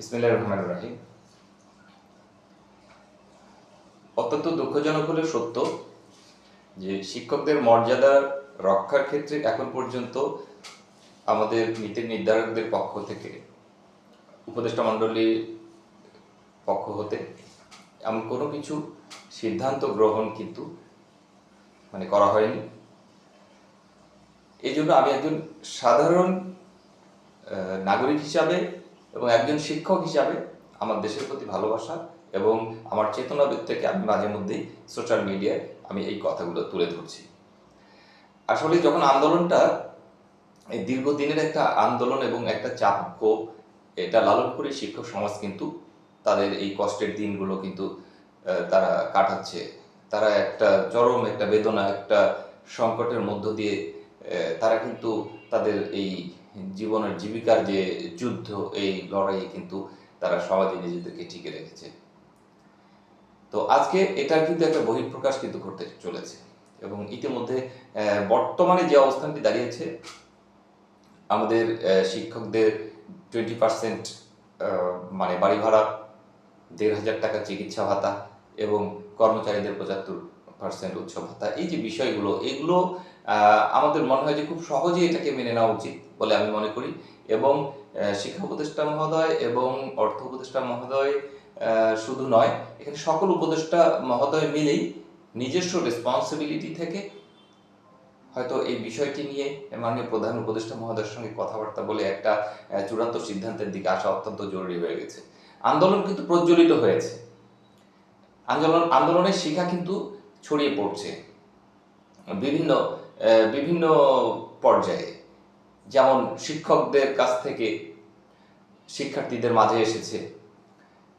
বিসমিল্লাহির রহমানির রহিম। অত্যন্ত দুঃখজনক হলে সত্য যে শিক্ষকদের মর্যাদা রক্ষার ক্ষেত্রে এখন পর্যন্ত আমাদের নীতি নির্ধারকদের পক্ষ থেকে, উপদেষ্টা মণ্ডলীর পক্ষ হতে এমন কোনো কিছু সিদ্ধান্ত গ্রহণ কিন্তু মানে করা হয়নি। এই জন্য আমি একজন সাধারণ নাগরিক হিসাবে এবং একজন শিক্ষক হিসাবে আমার দেশের প্রতি ভালোবাসা এবং আমার চেতনাবোধ থেকে আমি মাঝে মধ্যেই সোশ্যাল মিডিয়ায় আমি এই কথাগুলো তুলে ধরছি। আসলে যখন আন্দোলনটা এই দীর্ঘদিনের একটা আন্দোলন এবং একটা চাপ ক্ষোভ এটা লালন করে শিক্ষক সমাজ কিন্তু তাদের এই কষ্টের দিনগুলো কিন্তু তারা কাটাচ্ছে। তারা একটা চরম একটা বেদনা, একটা সংকটের মধ্য দিয়ে তারা কিন্তু তাদের এই জীবনের জীবিকার যে যুদ্ধ, এই লড়াইয়ে কিন্তু তারা সমাজে নিজেদেরকে টিকে রেখেছে। তো আজকে এটার কিন্তু একটা বহিঃপ্রকাশ কিন্তু ঘটতে চলেছে এবং ইতিমধ্যে বর্তমানে যে অবস্থানটি দাঁড়িয়েছে, আমাদের শিক্ষকদের টোয়েন্টি পার্সেন্ট মানে বাড়ি ভাড়া, দেড় হাজার টাকা চিকিৎসা ভাতা এবং কর্মচারীদের পঁচাত্তর পার্সেন্ট উৎসব ভাতা, এই যে বিষয়গুলো, এগুলো আমাদের মনে হয় যে খুব সহজেই এটাকে মেনে নেওয়া উচিত। বলে আমি মনে করি। এবং শিক্ষা উপদেষ্টা মহোদয় এবং অর্থ উপদেষ্টা মহোদয় শুধু নয়, এখানে সকল উপদেষ্টা মহোদয় মিলেই নিজস্ব রেসপন্সিবিলিটি থেকে হয়তো এই বিষয়টি নিয়ে মাননীয় প্রধান উপদেষ্টা মহোদয়ের সঙ্গে কথাবার্তা বলে একটা চূড়ান্ত সিদ্ধান্তের দিকে আসা অত্যন্ত জরুরি হয়ে গেছে। আন্দোলন কিন্তু প্রজ্বলিত হয়েছে। আন্দোলন, আন্দোলনের শিখা কিন্তু ছড়িয়ে পড়ছে। বিভিন্ন বিভিন্ন পর্যায়ে। যেমন শিক্ষকদের কাছ থেকে শিক্ষার্থীদের মাঝে এসেছে,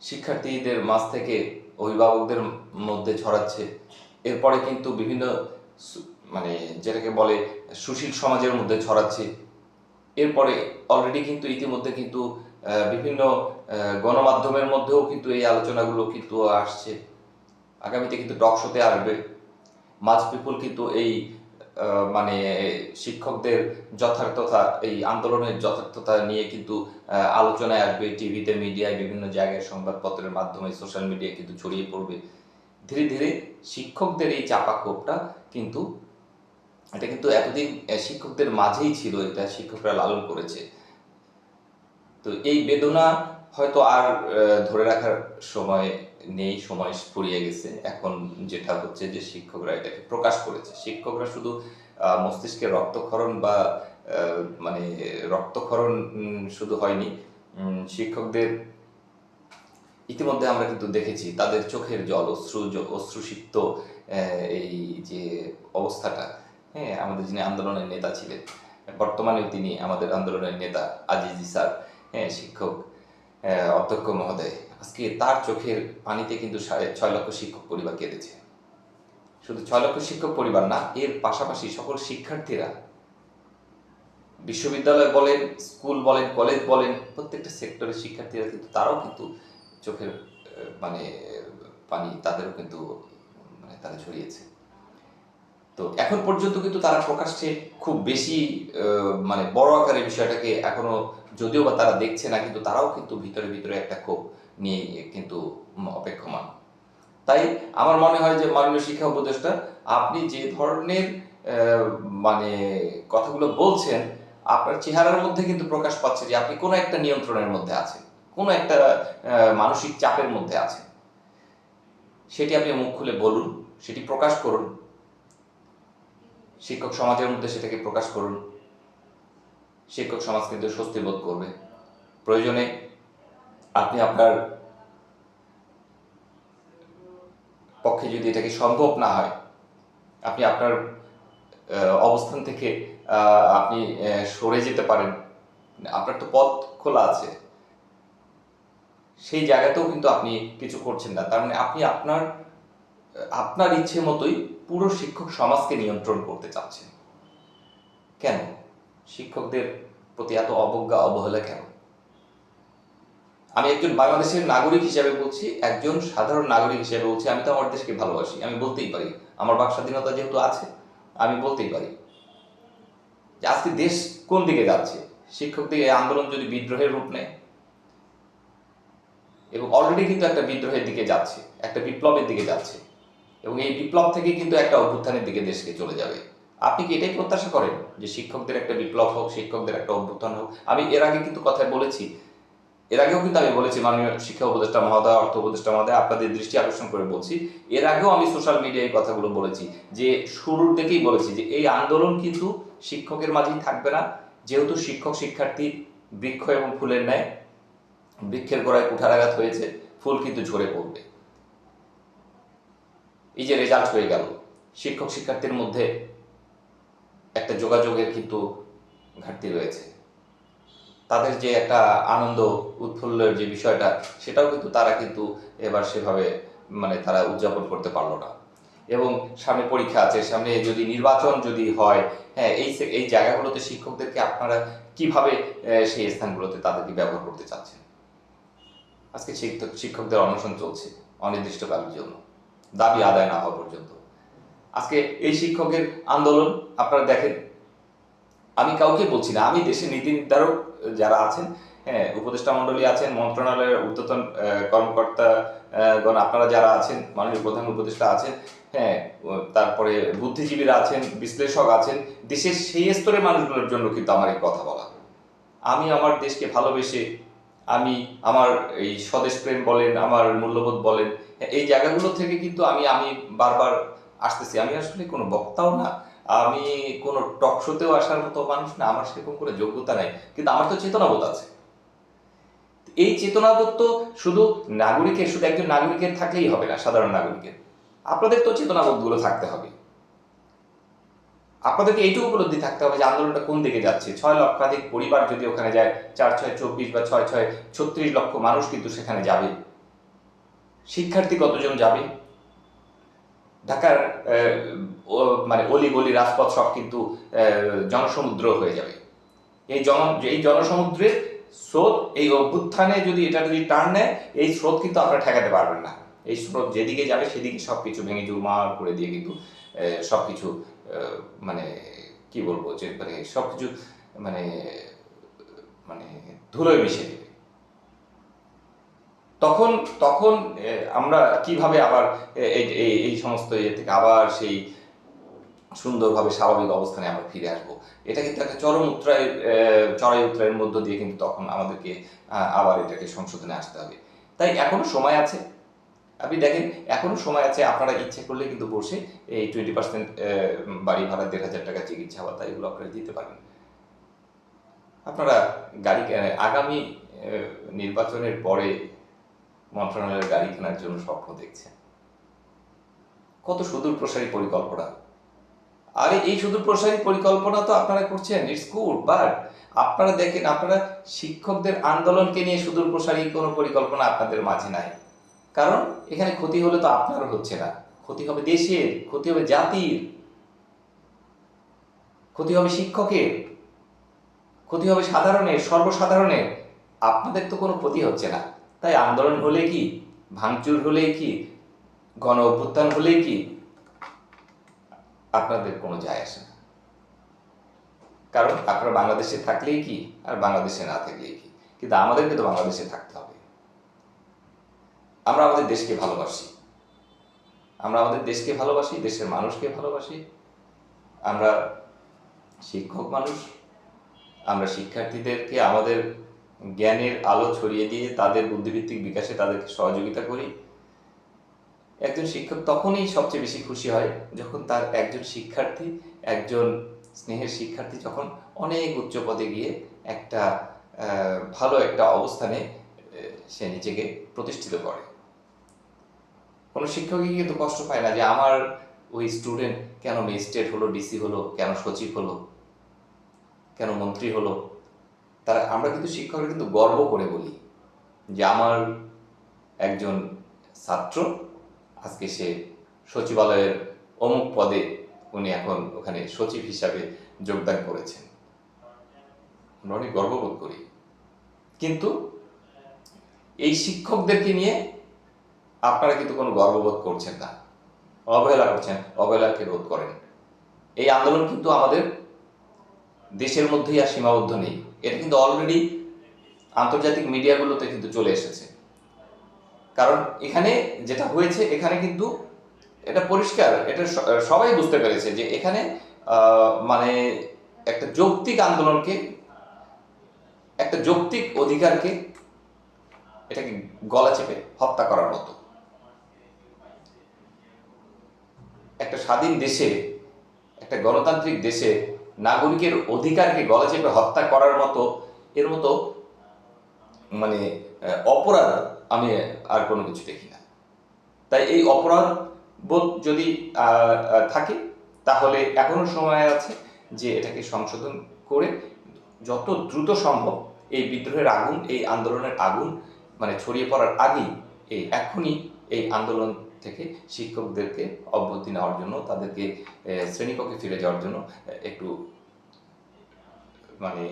শিক্ষার্থীদের মাঝ থেকে অভিভাবকদের মধ্যে ছড়াচ্ছে। এরপরে কিন্তু বিভিন্ন মানে যেটাকে বলে সুশীল সমাজের মধ্যে ছড়াচ্ছে। এরপরে অলরেডি কিন্তু ইতিমধ্যে কিন্তু বিভিন্ন গণমাধ্যমের মধ্যেও কিন্তু এই আলোচনাগুলো কিন্তু আসছে। আগামীতে কিন্তু টক শোতে আসবে। মাছ পিপুল কিন্তু এই মানে শিক্ষকদের যথার্থতা, এই আন্দোলনের যথার্থতা নিয়ে কিন্তু আলোচনায় আসবে, টিভিতে, মিডিয়ায়, বিভিন্ন জায়গায় সংবাদপত্রের মাধ্যমে, সোশ্যাল মিডিয়ায় কিন্তু ছড়িয়ে পড়বে। ধীরে ধীরে শিক্ষকদের এই চাপা ক্ষোভটা কিন্তু, এটা কিন্তু এতদিন শিক্ষকদের মাঝেই ছিল, এটা শিক্ষকরা লালন করেছে। তো এই বেদনা হয়তো আর ধরে রাখার সময় নেই, সময় ফুরিয়ে গেছে। এখন যেটা হচ্ছে যে শিক্ষকরা এটাকে প্রকাশ করেছে। শিক্ষকরা শুধু মস্তিষ্কে রক্তক্ষরণ বা মানে রক্তক্ষরণ শুধু হয়নি শিক্ষকদের ইতিমধ্যে আমরা কিন্তু দেখেছি তাদের চোখের জল, অশ্রু অশ্রুসিক্ত এই যে অবস্থাটা হ্যাঁ আমাদের যিনি আন্দোলনের নেতা ছিলেন বর্তমানে তিনি আমাদের আন্দোলনের নেতা আজিজি স্যার হ্যাঁ শিক্ষক অধ্যক্ষ মহোদয় আজকে তার চোখের পানিতে কিন্তু সাড়ে ছয় লক্ষ শিক্ষক পরিবার কেঁদেছে। শুধু ছয় লক্ষ শিক্ষক পরিবার না, এর পাশাপাশি সকল শিক্ষার্থীরা বিশ্ববিদ্যালয় বলেন, স্কুল বলেন, কলেজ বলেন, প্রত্যেকটা সেক্টরের শিক্ষার্থীরা কিন্তু তারাও কিন্তু চোখের মানে পানি তাদেরও কিন্তু মানে তারা ছড়িয়েছে। তো এখন পর্যন্ত কিন্তু তারা প্রকাশ্যে খুব বেশি মানে বড় আকারের বিষয়টাকে এখনও যদিও বা তারা দেখছে না, কিন্তু তারাও কিন্তু ভিতরে ভিতরে একটা ক্ষোভ নিয়ে কিন্তু অপেক্ষমান তাই আমার মনে হয় যে মাননীয় শিক্ষা উপদেষ্টা, আপনি যে ধরনের মানে কথাগুলো বলছেন, আপনার চেহারার মধ্যে কিন্তু প্রকাশ পাচ্ছে যে আপনি কোনো একটা নিয়ন্ত্রণের মধ্যে আছেন, কোনো একটা মানসিক চাপের মধ্যে আছেন। সেটি আপনি মুখ খুলে বলুন, সেটি প্রকাশ করুন। শিক্ষক সমাজের মধ্যে সেটাকে প্রকাশ করুন। শিক্ষক সমাজ কিন্তু স্বস্তি বোধ করবে। প্রয়োজনে আপনি আপনার পক্ষে যদি এটাকে সম্ভব না হয়, আপনি আপনার অবস্থান থেকে আপনি সরে যেতে পারেন। আপনার তো পথ খোলা আছে। সেই জায়গাতেও কিন্তু আপনি কিছু করছেন না। তার মানে আপনি আপনার আপনার ইচ্ছে মতোই পুরো শিক্ষক সমাজকে নিয়ন্ত্রণ করতে চাচ্ছেন। কেন? শিক্ষকদের প্রতি এত অবজ্ঞা, অবহেলা কেন? আমি একজন বাংলাদেশের নাগরিক হিসেবে বলছি, একজন সাধারণ নাগরিক হিসেবে বলছি, আমি তো আমার দেশকে ভালোবাসি, আমি বলতেই পারি। আমার বাক স্বাধীনতা যেহেতু আছে, আমি বলতেই পারি। যে আজকে দেশ কোন দিকে যাচ্ছে? শিক্ষকদের এই আন্দোলন যদি বিদ্রোহের রূপ নেয়, এবং অলরেডি কিন্তু একটা বিদ্রোহের দিকে যাচ্ছে, একটা বিপ্লবের দিকে যাচ্ছে, এবং এই বিপ্লব থেকে কিন্তু একটা অভ্যুত্থানের দিকে দেশকে চলে যাবে। আপনি কি এটাই প্রত্যাশা করেন? যে শিক্ষকদের একটা বিপ্লব হোক, শিক্ষকদের একটা অভ্যুত্থান হোক? আমি এর আগে কিন্তু কথায় বলেছি এর আগেও কিন্তু আমি বলেছি, মাননীয় শিক্ষা উপদেষ্টা মহোদয়, অর্থ উপদেষ্টা মহোদয়, আপনাদের দৃষ্টি আকর্ষণ করে বলছি। এর আগেও আমি সোশ্যাল মিডিয়ায় এই কথাগুলো বলেছি, যে শুরুর থেকেই বলেছি যে এই আন্দোলন কিন্তু শিক্ষকের মাঝেই থাকবে না। যেহেতু শিক্ষক, শিক্ষার্থী বৃক্ষ এবং ফুলের ন্যায়, বৃক্ষের গোড়ায় কুঠারাঘাত হয়েছে, ফুল কিন্তু ঝরে পড়বে। এই যে রেজাল্ট হয়ে গেল, শিক্ষক, শিক্ষার্থীর মধ্যে একটা যোগাযোগের কিন্তু ঘাটতি রয়েছে। তাদের যে একটা আনন্দ উৎফুল্লের যে বিষয়টা, সেটাও কিন্তু তারা কিন্তু এবার সেভাবে মানে তারা উদযাপন করতে পারল না। এবং সামনে পরীক্ষা আছে, সামনে যদি নির্বাচন যদি হয় হ্যাঁ এই এই জায়গাগুলোতে শিক্ষকদেরকে আপনারা কীভাবে সেই স্থানগুলোতে তাদেরকে ব্যবহার করতে চাচ্ছেন? আজকে শিক্ষক, শিক্ষকদের অনশন চলছে, অনির্দিষ্টকালের জন্য। দাবি আদায় না হওয়া পর্যন্ত। আজকে এই শিক্ষকের আন্দোলন, আপনারা দেখেন, আমি কাউকে বলছি না, আমি দেশের নীতি নির্ধারক যারা আছেন হ্যাঁ উপদেষ্টা মণ্ডলী আছেন, মন্ত্রণালয়ের ঊর্ধ্বতন কর্মকর্তা গণ আপনারা যারা আছেন, মাননীয় প্রধান উপদেষ্টা আছেন হ্যাঁ তারপরে বুদ্ধিজীবীরা আছেন, বিশ্লেষক আছেন, দেশের সেই স্তরের মানুষগুলোর জন্য কিন্তু আমার এই কথা বলা। আমি আমার দেশকে ভালোবেসে, আমি আমার এই স্বদেশ প্রেম বলেন, আমার মূল্যবোধ বলেন, এই জায়গাগুলো থেকে কিন্তু আমি আমি বারবার আসতেছি। আমি আসলে কোনো বক্তাও না। আমি কোনো টক শোতেও আসার মতো মানুষ না, আমার সেরকম কোনো যোগ্যতা নাই। কিন্তু আমার তো চেতনাবোধ আছে। এই চেতনাবোধ তো শুধু নাগরিকের, শুধু একজন নাগরিকের থাকলেই হবে না, সাধারণ নাগরিকের। আপনাদের তো চেতনাবোধগুলো থাকতে হবে। আপনাদেরকে এইটুকু উপলব্ধি থাকতে হবে যে আন্দোলনটা কোন দিকে যাচ্ছে। ছয় লক্ষাধিক পরিবার যদি ওখানে যায়, চার ছয় চব্বিশ বা ছয় ছয় ছত্রিশ লক্ষ মানুষ কিন্তু সেখানে যাবে। শিক্ষার্থী কতজন যাবে? ঢাকার মানে অলি গলি রাজপথ সব কিন্তু জনসমুদ্র হয়ে যাবে। এই জন, এই জনসমুদ্রের স্রোত, এই অভ্যুত্থানে যদি এটা যদি টার্ন নেয়, এই স্রোত কিন্তু আপনারা ঠেকাতে পারবেন না। এই স্রোত যেদিকে যাবে সেদিকে সব কিছু ভেঙে চুরমার করে দিয়ে কিন্তু সব কিছু মানে কি বলব যে মানে সব কিছু মানে মানে ধুলোয় মিশে তখন তখন আমরা কীভাবে আবার এই এই সমস্ত ইয়ে থেকে আবার সেই সুন্দরভাবে স্বাভাবিক অবস্থানে আমরা ফিরে আসব? এটা কিন্তু একটা চরম উত্তরায় চড়াই উত্তরায়ের মধ্য দিয়ে কিন্তু তখন আমাদেরকে আবার এটাকে সংশোধনে আসতে হবে। তাই এখনও সময় আছে। আপনি দেখেন, এখনও সময় আছে, আপনারা ইচ্ছে করলে কিন্তু বসে এই টোয়েন্টি পার্সেন্ট বাড়ি ভাড়া দেড় হাজার টাকা চিকিৎসা ভাতা এগুলো আপনারা দিতে পারেন। আপনারা গাড়ি আগামী নির্বাচনের পরে মন্ত্রণালয়ের গাড়ি কেনার জন্য স্বপ্ন দেখছেন কত সুদূর প্রসারী পরিকল্পনা। আরে, এই সুদূর প্রসারী পরিকল্পনা তো আপনারা করছেন ইটস গুড বাট আপনারা দেখেন, আপনারা শিক্ষকদের আন্দোলনকে নিয়ে সুদূর প্রসারী কোনো পরিকল্পনা আপনাদের মাঝে নাই। কারণ এখানে ক্ষতি হলে তো আপনারও হচ্ছে না। ক্ষতি হবে দেশের, ক্ষতি হবে জাতির, ক্ষতি হবে শিক্ষকের, ক্ষতি হবে সাধারণের, সর্বসাধারণের, আপনাদের তো কোনো ক্ষতি হচ্ছে না। তাই আন্দোলন হলে কি? ভাঙচুর হলে কি? গণ অভ্যুত্থান হলে কি? আপনাদের কোনো যায় আসে না। কারণ আপনারা বাংলাদেশে থাকলেই কি? আর বাংলাদেশে না থাকলেই কি? কিন্তু আমাদেরকে তো বাংলাদেশে থাকতে হবে। আমরা আমাদের দেশকে ভালোবাসি। আমরা আমাদের দেশকে ভালোবাসি, দেশের মানুষকে ভালোবাসি। আমরা শিক্ষক মানুষ। আমরা শিক্ষার্থীদেরকে আমাদের জ্ঞানের আলো ছড়িয়ে দিয়ে তাদের বুদ্ধিভিত্তিক বিকাশে তাদেরকে সহযোগিতা করি। একজন শিক্ষক তখনই সবচেয়ে বেশি খুশি হয় যখন তার একজন শিক্ষার্থী, একজন স্নেহের শিক্ষার্থী যখন অনেক উচ্চ পদে গিয়ে একটা ভালো একটা অবস্থানে সে নিজেকে প্রতিষ্ঠিত করে। কোনো শিক্ষকই কিন্তু কষ্ট পায় না যে আমার ওই স্টুডেন্ট কেন ম্যাজিস্ট্রেট হলো, ডিসি হলো, কেন সচিব হলো, কেন মন্ত্রী হলো তারা, আমরা কিন্তু শিক্ষকরা কিন্তু গর্ব করে বলি যে আমার একজন ছাত্র, আজকে সে সচিবালয়ের অমুক পদে উনি এখন ওখানে সচিব হিসাবে যোগদান করেছেন। আমরা অনেক গর্ববোধ করি। কিন্তু এই শিক্ষকদেরকে নিয়ে আপনারা কিন্তু কোনো গর্ববোধ করছেন না। অবহেলা করছেন, অবহেলাকে রোধ করেন। এই আন্দোলন কিন্তু আমাদের দেশের মধ্যেই আর সীমাবদ্ধ নেই। এটা কিন্তু অলরেডি আন্তর্জাতিক মিডিয়াগুলোতে কিন্তু চলে এসেছে। কারণ এখানে যেটা হয়েছে, এখানে কিন্তু এটা পরিষ্কার, এটা সবাই বুঝতে পেরেছে যে এখানে মানে একটা যৌক্তিক আন্দোলনকে, একটা যৌক্তিক অধিকারকে এটাকে গলা চেপে হত্যা করার মতো। একটা স্বাধীন দেশে, একটা গণতান্ত্রিক দেশে নাগরিকের অধিকারকে গলা চেপে হত্যা করার মতো, এর মতো মানে অপরাধ আমি আর কোনো কিছু দেখি না। তাই এই অপরাধ বোধ যদি থাকে, তাহলে এখনও সময় আছে যে এটাকে সংশোধন করে যত দ্রুত সম্ভব এই বিদ্রোহের আগুন, এই আন্দোলনের আগুন মানে ছড়িয়ে পড়ার আগেই এই এখনই এই আন্দোলন থেকে শিক্ষকদেরকে অব্যাহতি নেওয়ার জন্য, তাদেরকে শ্রেণীকক্ষে ফিরে যাওয়ার জন্য একটু মানে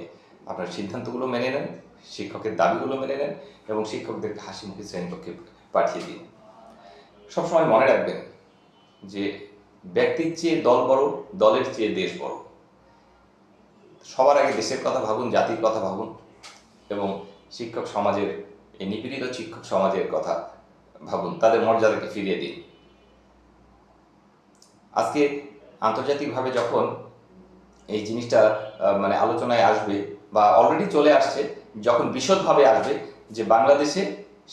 আপনার সিদ্ধান্তগুলো মেনে নেন, শিক্ষকের দাবিগুলো মেনে নেন এবং শিক্ষকদেরকে হাসি মুখে শ্রেণীকক্ষে পাঠিয়ে দিন। সবসময় মনে রাখবেন যে ব্যক্তির চেয়ে দল বড়, দলের চেয়ে দেশ বড়। সবার আগে দেশের কথা ভাবুন, জাতির কথা ভাবুন এবং শিক্ষক সমাজের, এই নিপীড়িত শিক্ষক সমাজের কথা ভাবুন, তাদের মর্যাদাকে ফিরিয়ে দিন। আজকে আন্তর্জাতিকভাবে যখন এই জিনিসটা মানে আলোচনায় আসবে বা অলরেডি চলে আসছে, যখন বিশদভাবে আসবে যে বাংলাদেশে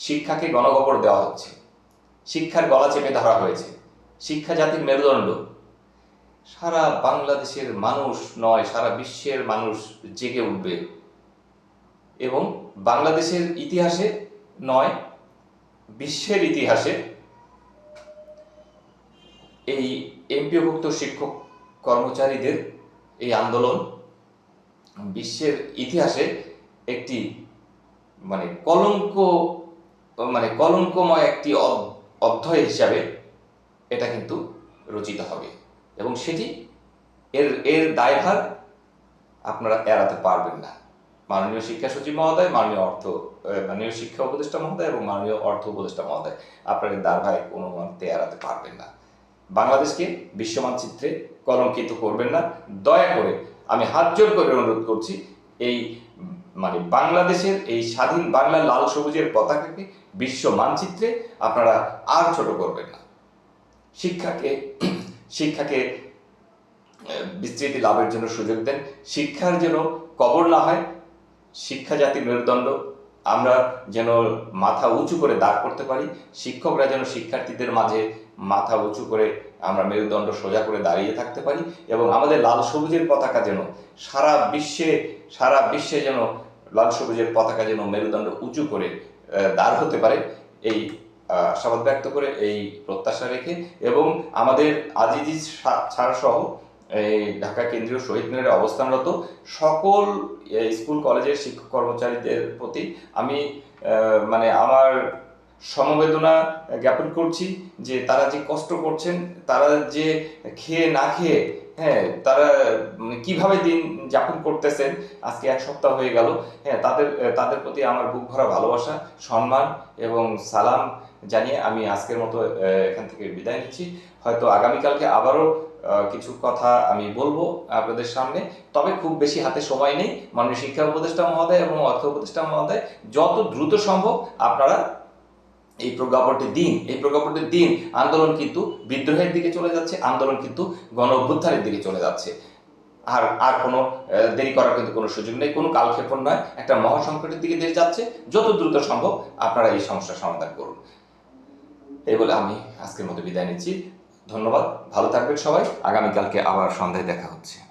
শিক্ষাকে গণগপর দেওয়া হচ্ছে, শিক্ষার গলা চেপে ধরা হয়েছে, শিক্ষা জাতির মেরুদণ্ড। সারা বাংলাদেশের মানুষ নয়, সারা বিশ্বের মানুষ জেগে উঠবে। এবং বাংলাদেশের ইতিহাসে নয় বিশ্বের ইতিহাসে এই এমপিওভুক্ত শিক্ষক কর্মচারীদের এই আন্দোলন বিশ্বের ইতিহাসে একটি মানে কলঙ্ক মানে কলঙ্কময় একটি অধ- অধ্যায় হিসাবে এটা কিন্তু রচিত হবে। এবং সেটি এর এর দায়ভার আপনারা এড়াতে পারবেন না। মাননীয় শিক্ষা সচিব মহোদয়, মাননীয় অর্থ মাননীয় শিক্ষা উপদেষ্টা মহোদয় এবং মাননীয় অর্থ উপদেষ্টা মহোদয়। আপনারা কোনো মতে এড়াতে পারবেন না। বাংলাদেশকে বিশ্ব মানচিত্রে কলঙ্কিত করবেন না। দয়া করে আমি হাত জোর করে অনুরোধ করছি, এই মানে বাংলাদেশের, এই স্বাধীন বাংলা লাল সবুজের পতাকাকে বিশ্ব মানচিত্রে আপনারা আর ছোট করবেন না। শিক্ষাকে শিক্ষাকে বিস্তৃতি লাভের জন্য সুযোগ দেন। শিক্ষার যেন কবর না হয় শিক্ষা জাতির মেরুদণ্ড, আমরা যেন মাথা উঁচু করে দাঁড় করতে পারি, শিক্ষকরা যেন শিক্ষার্থীদের মাঝে মাথা উঁচু করে আমরা মেরুদণ্ড সোজা করে দাঁড়িয়ে থাকতে পারি এবং আমাদের লাল সবুজের পতাকা যেন সারা বিশ্বে সারা বিশ্বে যেন লাল সবুজের পতাকা যেন মেরুদণ্ড উঁচু করে দাঁড় হতে পারে, এই আশাবাদ ব্যক্ত করে এই প্রত্যাশা রেখে এবং আমাদের আজিজি ছাড় এই ঢাকা কেন্দ্রীয় শহীদ মিনারে অবস্থানরত সকল স্কুল কলেজের শিক্ষক কর্মচারীদের প্রতি আমি মানে আমার সমবেদনা জ্ঞাপন করছি যে তারা যে কষ্ট করছেন তারা যে খেয়ে না খেয়ে হ্যাঁ তারা উম, কীভাবে দিন যাপন করতেছেন আজকে এক সপ্তাহ হয়ে গেল হ্যাঁ তাদের তাদের প্রতি আমার বুক ভরা ভালোবাসা সম্মান এবং সালাম জানিয়ে আমি আজকের মতো এখান থেকে বিদায় নিচ্ছি। হয়তো আগামীকালকে আবারও কিছু কথা আমি বলব আপনাদের সামনে। তবে খুব বেশি হাতে সময় নেই। মাননীয় শিক্ষা উপদেষ্টা মহোদয় এবং অর্থ উপদেষ্টা মহোদয়, যত দ্রুত সম্ভব আপনারা এই প্রজ্ঞাপনটি দিন। এই প্রজ্ঞাপনটি দিন। আন্দোলন কিন্তু বিদ্রোহের দিকে চলে যাচ্ছে, আন্দোলন কিন্তু গণ অভ্যুত্থানের দিকে চলে যাচ্ছে। আর আর কোনো দেরি করার কিন্তু কোনো সুযোগ নেই। কোনো কালক্ষেপণ নয়। একটা মহাসংকটের দিকে দেশ যাচ্ছে। যত দ্রুত সম্ভব আপনারা এই সমস্যার সমাধান করুন। এই বলে আমি আজকের মতো বিদায় নিচ্ছি। ধন্যবাদ ভালো থাকবেন সবাই আগামীকালকে আবার সন্ধ্যায় দেখা হচ্ছে।